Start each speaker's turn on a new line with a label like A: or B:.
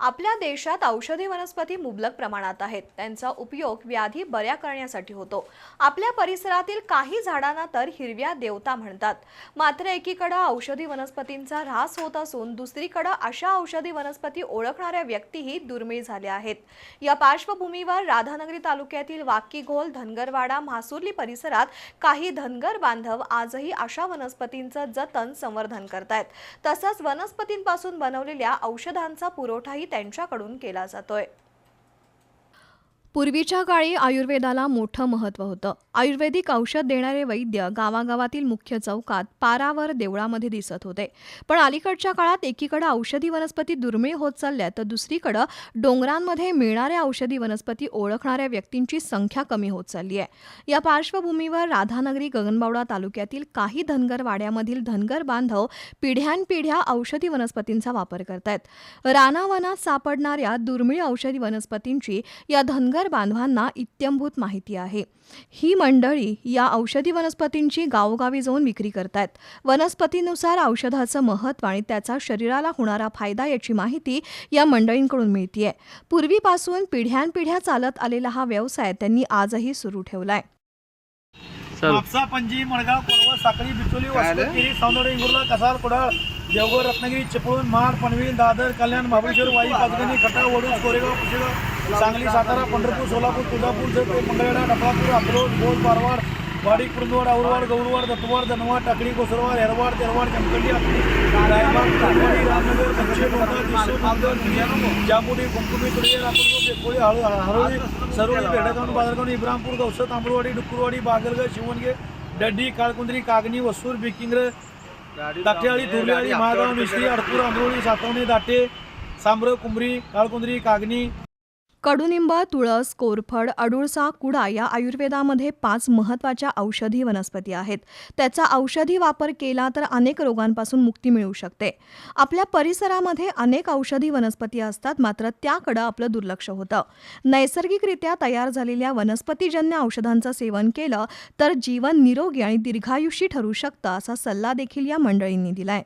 A: आपल्या देशात औषधी वनस्पती मुबलक प्रमाणात आहेत. त्यांचा उपयोग व्याधी बऱ्या करण्यासाठी होतो. आपल्या परिसरातील काही झाडांना तर हिरव्या देवता म्हणतात. मात्र एकीकडं औषधी वनस्पतींचा ऱ्हास होत असून दुसरीकडं अशा औषधी वनस्पती ओळखणाऱ्या व्यक्तीही दुर्मिळ झाल्या आहेत. या पार्श्वभूमीवर राधानगरी तालुक्यातील वाकीघोल धनगरवाडा म्हासुर्ली परिसरात काही धनगर बांधव आजही अशा वनस्पतींचं जतन संवर्धन करतायत. तसंच वनस्पतींपासून बनवलेल्या औषधांचा पुरवठाही त्यांच्याकडून केला जातोय. पूर्वीच्या काळी आयुर्वेदाला मोठं महत्त्व होतं. आयुर्वेदिक औषध देणारे वैद्य गावागावातील मुख्य चौकात पारावर देवळामध्ये दिसत होते. पण अलीकडच्या काळात एकीकडं औषधी वनस्पती दुर्मिळ होत चालल्या तर दुसरीकडं डोंगरांमध्ये मिळणाऱ्या औषधी वनस्पती ओळखणाऱ्या व्यक्तींची संख्या कमी होत चालली आहे. या पार्श्वभूमीवर राधानगरी गगनबावडा तालुक्यातील काही धनगर वाड्यामधील धनगर बांधव पिढ्यानपिढ्या औषधी वनस्पतींचा वापर करतायत. रानावनात सापडणाऱ्या दुर्मिळ औषधी वनस्पतींची या धनगर बांधवांना इत्यंभूत माहिती आहे. ही मंडळी या औषधी वनस्पतींची गावोगावी जाऊन विक्री करतायत. वनस्पतीनुसार औषधाचं महत्त्व आणि त्याचा शरीराला होणारा फायदा याची माहिती या मंडळींकडून मिळतीये. पूर्वीपासून पिढ्यानपिढ्या चालत आलेला हा व्यवसाय त्यांनी आजही सुरू ठेवलाय.
B: पंजी मडगाव कोलवा साखळी बिचोली वासवडगिरी सौंदर्य इंगुर्ला कसार कुडाळ देवगड रत्नागिरी चिपळूण महाड पनवेल दादर कल्याण महाबळेश्वर वाई पाचगणी खटाव वडूज कोरेगाव पुशेगाव सांगली सातारा पंढरपूर सोलापूर तुळजापूर जत मंगळवेढा डफळापूर अकलोज भोज पारवाड वाडी कुंदवाड औरवाड गौरवाड दत्तवाड धनवाड टाकळी कोसरवाड हेरवाड तेरवाड चमकंडी रायबाग काटवाडी रामनगर दक्षिण जांबुडी कुंकुमी तुळये बेकोळी हळू हरोळी सरोळी भेडगाव बाजारगाव इब्रामपूर गौसत तांबरवाडी डुकुरवाडी बागलगड शिवणगे डड्डी काळकुंद्री कागणी वसूर बिकिंग्र दाटेवाडी धुर्लेवाडी महागाव मिश्री अडपूर आंबरोळी सातवणी दाटे सांबर कुंभरी काळकुंद्री कागणी
A: कडुनिंब तुळस कोरफड अडुळसा कुडा या आयुर्वेदामध्ये पाच महत्त्वाच्या औषधी वनस्पती आहेत. त्याचा औषधी वापर केला तर अनेक रोगांपासून मुक्ती मिळू शकते. आपल्या परिसरामध्ये अनेक औषधी वनस्पती असतात मात्र त्याकडं आपलं दुर्लक्ष होतं. नैसर्गिकरित्या तयार झालेल्या वनस्पतीजन्य औषधांचं सेवन केलं तर जीवन निरोगी आणि दीर्घायुषी ठरू शकतं असा सल्ला देखील या मंडळींनी दिलाय.